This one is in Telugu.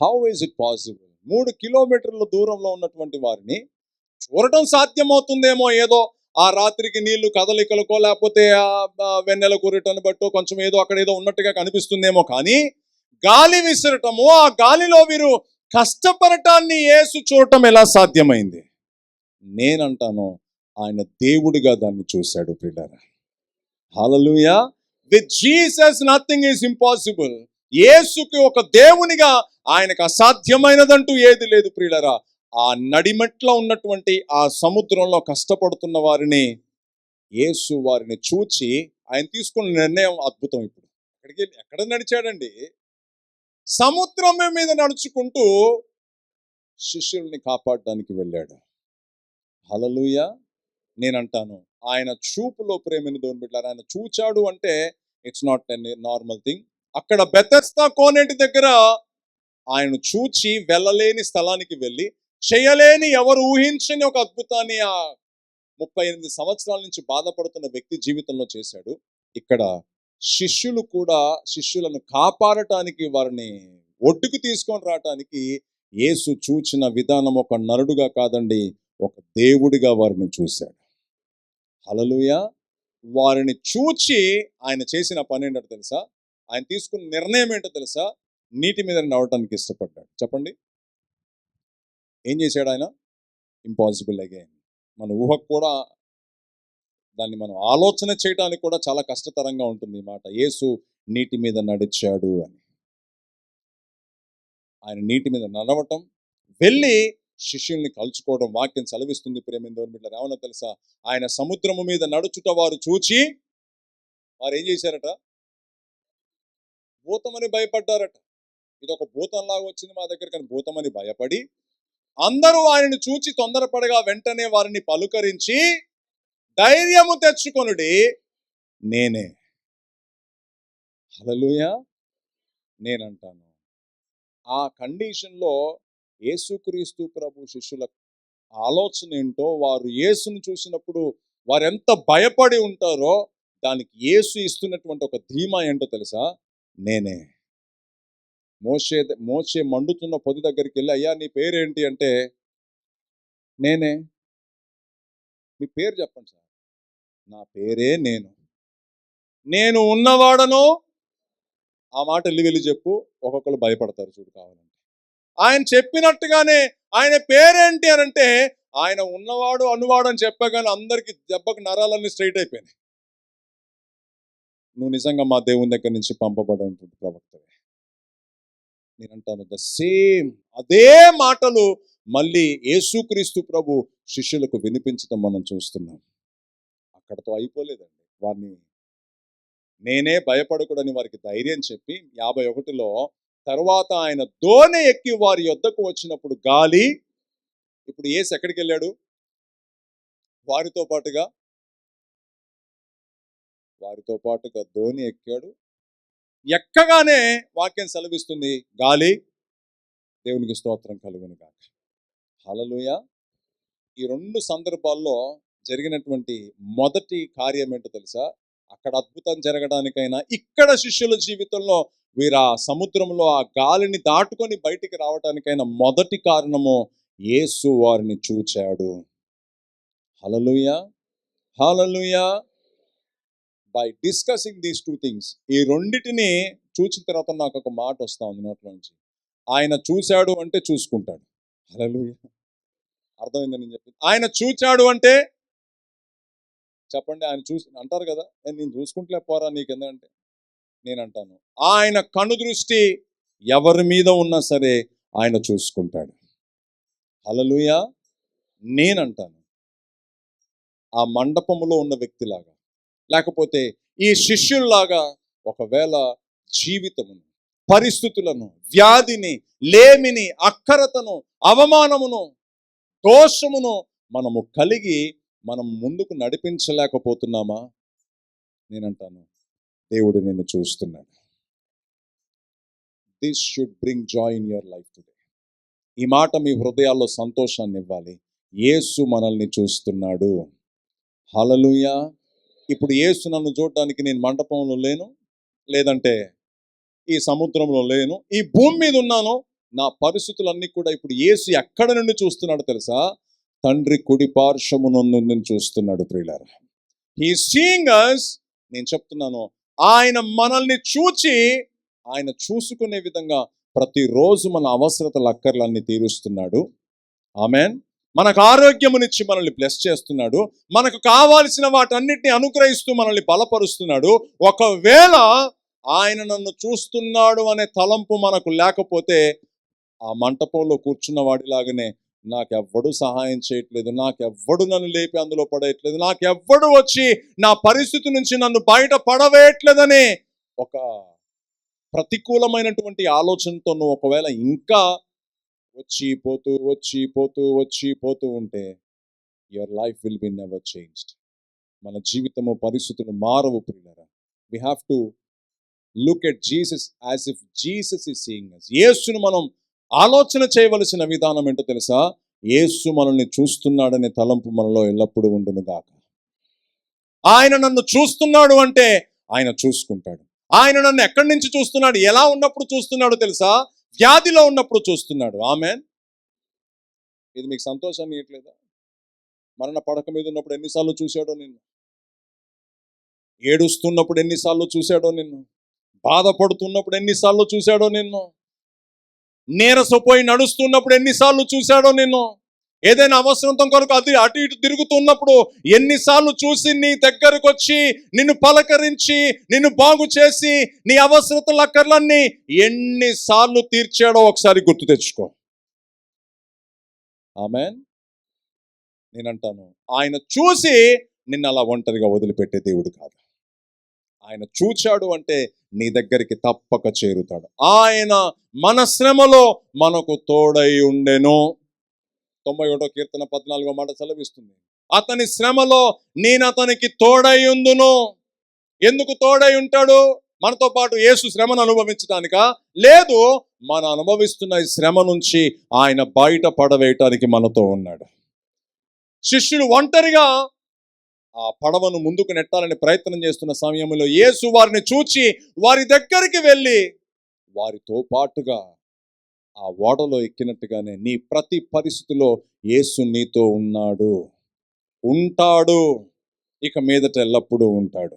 హౌ ఈజ్ ఇట్ పాసిబుల్ మూడు కిలోమీటర్ల దూరంలో ఉన్నటువంటి వారిని చూడటం సాధ్యమవుతుందేమో ఏదో ఆ రాత్రికి నీళ్ళు కదలికలకో లేకపోతే వెన్నెల కూరటను బట్టో కొంచెం ఏదో అక్కడ ఏదో ఉన్నట్టుగా కనిపిస్తుందేమో కానీ గాలి విసరటము ఆ గాలిలో వీరు కష్టపడటాన్ని యేసు చూడటం ఎలా సాధ్యమైంది? నేనంటాను ఆయన దేవుడిగా దాన్ని చూశాడు పిల్లరా hallelujah with Jesus nothing is impossible యేసుకి ఒక దేవునిగా ఆయనకు అసాధ్యమైనదంటూ ఏది లేదు ప్రియులరా. ఆ నడిమెట్లో ఉన్నటువంటి ఆ సముద్రంలో కష్టపడుతున్న వారిని యేసు వారిని చూచి ఆయన తీసుకున్న నిర్ణయం అద్భుతం ఇప్పుడు. అక్కడికి ఎక్కడ నడిచాడండి? సముద్రం మీద నడుచుకుంటూ శిష్యుల్ని కాపాడడానికి వెళ్ళాడు. హలలుయ నేనంటాను ఆయన చూపులో ప్రేమని దోని బిడ్డారు ఆయన చూచాడు అంటే it's not an normal thing. అక్కడ బెతస్తా కోనేటి దగ్గర ఆయన చూచి వెళ్ళలేని స్థలానికి వెళ్ళి చేయలేని ఎవరు ఊహించని ఒక అద్భుతాన్ని ఆ ముప్పై ఎనిమిది సంవత్సరాల నుంచి బాధపడుతున్న వ్యక్తి జీవితంలో చేశాడు. ఇక్కడ శిష్యులు కూడా శిష్యులను కాపాడటానికి వారిని ఒడ్డుకు తీసుకొని రావటానికి యేసు చూచిన విధానం ఒక నరుడుగా కాదండి ఒక దేవుడిగా వారిని చూశాడు. హలలుయ వారిని చూచి ఆయన చేసిన పని ఏంటో తెలుసా? ఆయన తీసుకున్న నిర్ణయం ఏంటో తెలుసా? నీటి మీద నడవటానికి ఇష్టపడ్డాడు. చెప్పండి. ఏం చేశాడు ఆయన? ఇంపాసిబుల్ అగైన్ మన ఊహకు కూడా దాన్ని మనం ఆలోచన చేయడానికి కూడా చాలా కష్టతరంగా ఉంటుంది ఈ మాట. యేసు నీటి మీద నడిచాడు అని. ఆయన నీటి మీద నడవటం వెళ్ళి శిష్యుల్ని కలుసుకోవడం వాక్యం సెలవిస్తుంది ప్రేమిందో బిడ్డ ఏమన్నా తెలుసా? ఆయన సముద్రము మీద నడుచుట వారు చూచి వారు ఏం చేశారట? భూతమని భయపడ్డారట. ఇది ఒక భూతంలాగా వచ్చింది మా దగ్గర కానీ భూతమని భయపడి అందరూ ఆయనను చూచి తొందరపడగా వెంటనే వారిని పలుకరించి ధైర్యము తెచ్చుకొనుడి నేనే. హల్లెలూయా. నేనంటాను. ఆ కండిషన్లో యేసుక్రీస్తు ప్రభు శిష్యుల ఆలోచన ఏంటో వారు యేసును చూసినప్పుడు వారు ఎంత భయపడి ఉంటారో దానికి యేసు ఇస్తున్నటువంటి ఒక ధీమా ఏంటో తెలుసా? నేనే. మోసే మోసే మండుతున్న పొది దగ్గరికి వెళ్ళి అయ్యా నీ పేరేంటి? అంటే నేనే. మీ పేరు చెప్పండి సార్. నా పేరే నేను. నేను ఉన్నవాడను? ఆ మాట వెళ్ళి వెళ్ళి చెప్పు ఒక్కొక్కరు భయపడతారు చూడు కావాలంటే. ఆయన చెప్పినట్టుగానే ఆయన పేరేంటి? అని అంటే ఆయన ఉన్నవాడు అనువాడు అని చెప్పగానే అందరికి దెబ్బకు నరాలన్నీ స్ట్రైట్ అయిపోయినాయి. నువ్వు నిజంగా మా దేవుని దగ్గర నుంచి పంపబడంటుంది ప్రవక్తవే. నేను అంటాను ద సేమ్ అదే మాటలు మళ్ళీ యేసుక్రీస్తు ప్రభు శిష్యులకు వినిపించడం మనం చూస్తున్నాం. అక్కడతో అయిపోలేదండి. వారిని నేనే భయపడకూడని వారికి ధైర్యం చెప్పి యాభై ఒకటిలో తర్వాత ఆయన దోణి ఎక్కి వారి యొద్దకు వచ్చినప్పుడు గాలి ఇప్పుడు ఏసు ఎక్కడికి వెళ్ళాడు? వారితో పాటుగా వారితో పాటుగా ధోని ఎక్కాడు. ఎక్కగానే వాక్యం సెలవిస్తుంది. గాలి దేవునికి స్తోత్రం కలుగును కాక హలలుయ ఈ రెండు సందర్భాల్లో జరిగినటువంటి మొదటి కార్యం ఏంటో తెలుసా? అక్కడ అద్భుతం జరగడానికైనా ఇక్కడ శిష్యుల జీవితంలో వీరు ఆ సముద్రంలో ఆ గాలిని దాటుకొని బయటికి రావడానికైనా మొదటి కారణము యేసు వారిని చూచాడు. Hallelujah hallelujah by discussing these two things ఈ రెండింటిని చూసిన తర్వాత నాకు ఒక మాట వస్తా ఉంది నోట్ల నుంచి. ఆయన చూశాడు అంటే చూసుకుంటాడు. అలలు అర్థమైందని నేను చెప్పింది? ఆయన చూచాడు అంటే చెప్పండి ఆయన చూసి అంటారు కదా నేను చూసుకుంటలే పోరా నీకెందుకంటే? నేను అంటాను ఆయన కను దృష్టి ఎవరి మీద ఉన్నా సరే ఆయన చూసుకుంటాడు. అలలుయ నేనంటాను. ఆ మండపంలో ఉన్న వ్యక్తిలాగా లేకపోతే ఈ శిష్యుల్లాగా ఒకవేళ జీవితమును పరిస్థితులను వ్యాధిని లేమిని అక్కరతను అవమానమును దోషమును మనము కలిగి మనం ముందుకు నడిపించలేకపోతున్నామా? నేనంటాను దేవుడు నిన్ను చూస్తున్నాడు. This should bring joy in your life today ఈ మాట మీ హృదయాల్లో సంతోషాన్ని ఇవ్వాలి యేసు మనల్ని చూస్తున్నాడు. హలలుయా ఇప్పుడు ఏసు నన్ను చూడడానికి నేను మండపంలో లేను లేదంటే ఈ సముద్రంలో లేను ఈ భూమి మీద ఉన్నాను. నా పరిస్థితులన్నీ కూడా ఇప్పుడు ఏసు ఎక్కడ నుండి చూస్తున్నాడు తెలుసా? తండ్రి కుడి పార్శ్వము నుండి చూస్తున్నాడు ప్రియులారా. హీ సీయింగ్ అస్ నేను చెప్తున్నాను ఆయన మనల్ని చూచి ఆయన చూసుకునే విధంగా ప్రతిరోజు మన అవసరతల అక్కర్లన్నీ తీరుస్తున్నాడు. ఆమెన్ మనకు ఆరోగ్యమునిచ్చి మనల్ని బ్లెస్ చేస్తున్నాడు. మనకు కావాల్సిన వాటన్నిటిని అనుగ్రహిస్తూ మనల్ని బలపరుస్తున్నాడు. ఒకవేళ ఆయన నన్ను చూస్తున్నాడు అనే తలంపు మనకు లేకపోతే ఆ మంటపంలో కూర్చున్న వాడిలాగానే నాకెవ్వడు సహాయం చేయట్లేదు. నాకెవ్వడు నన్ను లేపి అందులో పడేయట్లేదు. నాకెవ్వడు వచ్చి నా పరిస్థితి నుంచి నన్ను బయట పడవేయట్లేదని ఒక ప్రతికూలమైనటువంటి ఆలోచనతో నువ్వు ఒకవేళ ఇంకా వచ్చి పోతూ వచ్చి పోతూ వచ్చి పోతూ ఉంటే your life will be never changed మన జీవితము పరిస్థితులు మారవు ప్రియులరా. We have to look at Jesus as if Jesus is seeing us యేసును మనం ఆలోచన చేయవలసిన విధానం ఏంటో తెలుసా? యేసు మనల్ని చూస్తున్నాడనే తలంపు మనలో ఎల్లప్పుడూ ఉండును గాక. ఆయన నన్ను చూస్తున్నాడు అంటే ఆయన చూసుకుంటాడు. ఆయన నన్ను ఎక్కడి నుంచి చూస్తున్నాడు? ఎలా ఉన్నప్పుడు చూస్తున్నాడు తెలుసా? వ్యాధిలో ఉన్నప్పుడు చూస్తున్నాడు. ఆమె ఇది మీకు సంతోషాన్ని ఇవ్వట్లేదా మరణ పడక మీద ఉన్నప్పుడు ఎన్నిసార్లు చూశాడో నిన్ను? ఏడుస్తున్నప్పుడు ఎన్నిసార్లు చూశాడో నిన్ను? బాధపడుతున్నప్పుడు ఎన్నిసార్లు చూశాడో నిన్ను? నీరసపోయి నడుస్తున్నప్పుడు ఎన్నిసార్లు చూశాడో నిన్ను? ఏదైనా అవసరంతో కొరకు అది అటు ఇటు తిరుగుతున్నప్పుడు ఎన్నిసార్లు చూసి నీ దగ్గరకు వచ్చి నిన్ను పలకరించి నిన్ను బాగు చేసి నీ అవసరతల అక్కర్లన్నీ ఎన్నిసార్లు తీర్చాడో ఒకసారి గుర్తు తెచ్చుకో. ఆమె నేనంటాను ఆయన చూసి నిన్ను అలా ఒంటరిగా వదిలిపెట్టే దేవుడు కాదు. ఆయన చూచాడు అంటే నీ దగ్గరికి తప్పక చేరుతాడు. ఆయన మన శ్రమలో మనకు తోడై ఉండెను. తొంభై ఒకటో కీర్తన పద్నాలుగో మాట సెలవిస్తుంది. అతని శ్రమలో నేను అతనికి తోడై ఉందును. ఎందుకు తోడై ఉంటాడు? మనతో పాటు యేసు శ్రమను అనుభవించడానిక? లేదు మన అనుభవిస్తున్న ఈ శ్రమ నుంచి ఆయన బయట పడవేయటానికి మనతో ఉన్నాడు. శిష్యుడు ఒంటరిగా ఆ పడవను ముందుకు నెట్టాలని ప్రయత్నం చేస్తున్న సమయంలో యేసు వారిని చూచి వారి దగ్గరికి వెళ్ళి వారితో పాటుగా ఆ ఓడలో ఎక్కినట్టుగానే నీ ప్రతి పరిస్థితిలో యేసు నీతో ఉన్నాడు. ఉంటాడు. ఇక మీదట ఎల్లప్పుడూ ఉంటాడు.